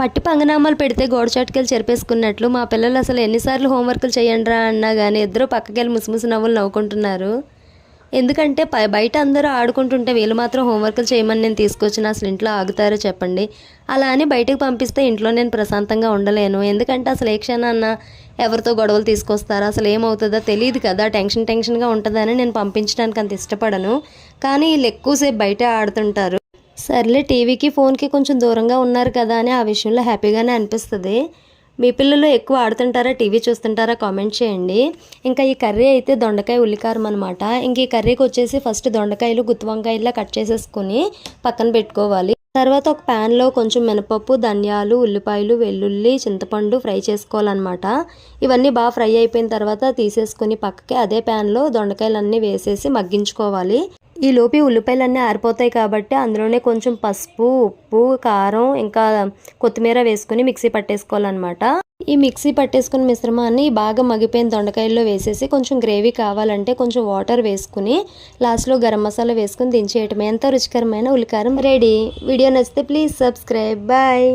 పట్టి పంగనామాలు పెడితే గోడ చాటుకెళ్ళి చెరిపేసుకున్నట్లు మా పిల్లలు అసలు ఎన్నిసార్లు హోంవర్క్లు చేయండిరా అన్నా కానీ ఇద్దరు పక్కకెళ్ళి ముసిముసి నవ్వులు నవ్వుకుంటున్నారు. ఎందుకంటే బయట అందరూ ఆడుకుంటుంటే వీళ్ళు మాత్రం హోంవర్క్లు చేయమని నేను తీసుకొచ్చిన అసలు ఇంట్లో ఆగుతారో చెప్పండి. అలా అని బయటకు పంపిస్తే ఇంట్లో నేను ప్రశాంతంగా ఉండలేను. ఎందుకంటే అసలు ఏ క్షణాన్న ఎవరితో గొడవలు తీసుకొస్తారో అసలు ఏమవుతుందో తెలియదు కదా. టెన్షన్ టెన్షన్గా ఉంటుందని నేను పంపించడానికి అంత ఇష్టపడను. కానీ వీళ్ళు ఎక్కువసేపు బయట ఆడుతుంటారు. సర్లే టీవీకి ఫోన్కి కొంచెం దూరంగా ఉన్నారు కదా అని ఆ విషయంలో హ్యాపీగానే అనిపిస్తుంది. మీ పిల్లలు ఎక్కువ ఆడుతుంటారా టీవీ చూస్తుంటారా కామెంట్ చేయండి. ఇంకా ఈ కర్రీ అయితే దొండకాయ ఉల్లికారం అనమాట ఇంక ఈ కర్రీకి వచ్చేసి ఫస్ట్ దొండకాయలు గుత్తి వంకాయలా కట్ చేసేసుకుని పక్కన పెట్టుకోవాలి. తర్వాత ఒక ప్యాన్లో కొంచెం మినపప్పు ధనియాలు ఉల్లిపాయలు వెల్లుల్లి చింతపండు ఫ్రై చేసుకోవాలన్నమాట. ఇవన్నీ బాగా ఫ్రై అయిపోయిన తర్వాత తీసేసుకుని పక్కకి అదే ప్యాన్లో దొండకాయలన్నీ వేసేసి మగ్గించుకోవాలి. ఈ లోపి ఉల్లిపాయలన్నీ ఆరిపోతాయి కాబట్టి అందులోనే కొంచెం పసుపు ఉప్పు కారం ఇంకా కొత్తిమీర వేసుకుని మిక్సీ పట్టేసుకోవాలన్నమాట. ఈ మిక్సీ పట్టేసుకున్న మిశ్రమాన్ని బాగా మగిపోయిన దొండకాయల్లో వేసేసి కొంచెం గ్రేవీ కావాలంటే కొంచెం వాటర్ వేసుకుని లాస్ట్లో గరం మసాలా వేసుకుని దించేయటం ఎంతో రుచికరమైన ఉల్లికారం. రెడీ. వీడియో నచ్చితే ప్లీజ్ సబ్స్క్రైబ్. బాయ్.